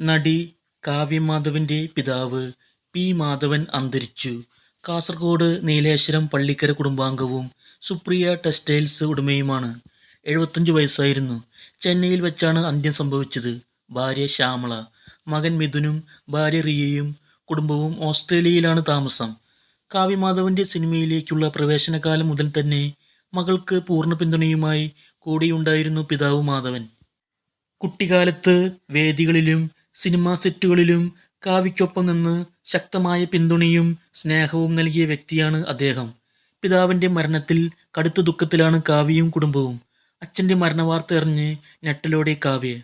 നടി കാവ്യ മാധവന്റെ പിതാവ് പി മാധവൻ അന്തരിച്ചു. കാസർഗോഡ് നീലേശ്വരം പള്ളിക്കര കുടുംബാംഗവും സുപ്രിയ ടെക്സ്റ്റൈൽസ് ഉടമയുമാണ്. എഴുപത്തഞ്ചു വയസ്സായിരുന്നു. ചെന്നൈയിൽ വെച്ചാണ് അന്ത്യം സംഭവിച്ചത്. ഭാര്യ ശ്യാമള, മകൻ മിഥുനും ഭാര്യ റിയയും കുടുംബവും ഓസ്ട്രേലിയയിലാണ് താമസം. കാവ്യ മാധവന്റെ സിനിമയിലേക്കുള്ള പ്രവേശനകാലം മുതൽ തന്നെ മകൾക്ക് പൂർണ പിന്തുണയുമായി കൂടിയുണ്ടായിരുന്നു പിതാവ് മാധവൻ. കുട്ടിക്കാലത്ത് വേദികളിലും സിനിമാ സെറ്റുകളിലും കാവ്യയ്ക്കൊപ്പം നിന്ന് ശക്തമായ പിന്തുണയും സ്നേഹവും നൽകിയ വ്യക്തിയാണ് അദ്ദേഹം. പിതാവിന്റെ മരണത്തിൽ കടുത്ത ദുഃഖത്തിലാണ് കാവ്യയും കുടുംബവും. അച്ഛന്റെ മരണവാർത്ത അറിഞ്ഞ് ഞെട്ടലോടെ കാവ്യ.